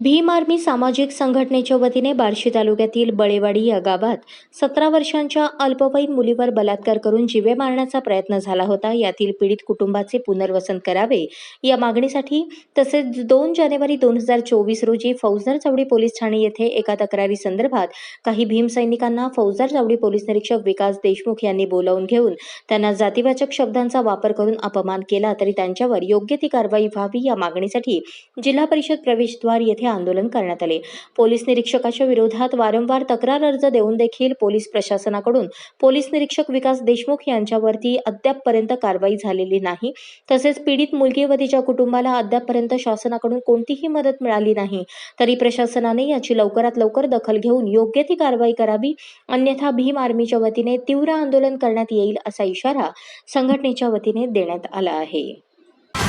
Bhim army सामाजिक संघटनेच्या वतीने बार्शी तालुक्यातील बळेवाडी या गावात सतरा वर्षांच्या अल्पवयीन मुलीवर बलात्कार करून जीवे मारण्याचा प्रयत्न झाला होता. यातील पीडित कुटुंबाचे पुनर्वसन करावे या मागणीसाठी तसेच दोन जानेवारी दोन हजार चोवीस रोजी फौजदार चावडी पोलीस ठाणे येथे एका तक्रारी संदर्भात काही भीम सैनिकांना फौजदार चावडी पोलीस निरीक्षक विकास देशमुख यांनी बोलावून घेऊन त्यांना जातीवाचक शब्दांचा वापर करून अपमान केला तरी त्यांच्यावर योग्य ती कारवाई व्हावी या मागणीसाठी जिल्हा परिषद प्रवेशद्वार येथे आंदोलन करण्यात आले. पोलीस निरीक्षकाच्या विरोधात वारंवार तक्रार अर्ज देऊन देखील पोलीस प्रशासनाकडून पोलीस निरीक्षक विकास देशमुख यांच्यावरती अद्यापपर्यंत कारवाई झालेली नाही. तसेच पीडित मुलगी व तिच्या कुटुंबाला अद्यापपर्यंत शासनाकडून कोणतीही मदत मिळाली नाही. तरी प्रशासनाने याची लवकरात लवकर दखल घेऊन योग्य ती कारवाई करावी. अन्यथा भीम आर्मीच्या वतीने तीव्र आंदोलन करण्यात येईल असा इशारा संघटनेच्या वतीने देण्यात आला आहे.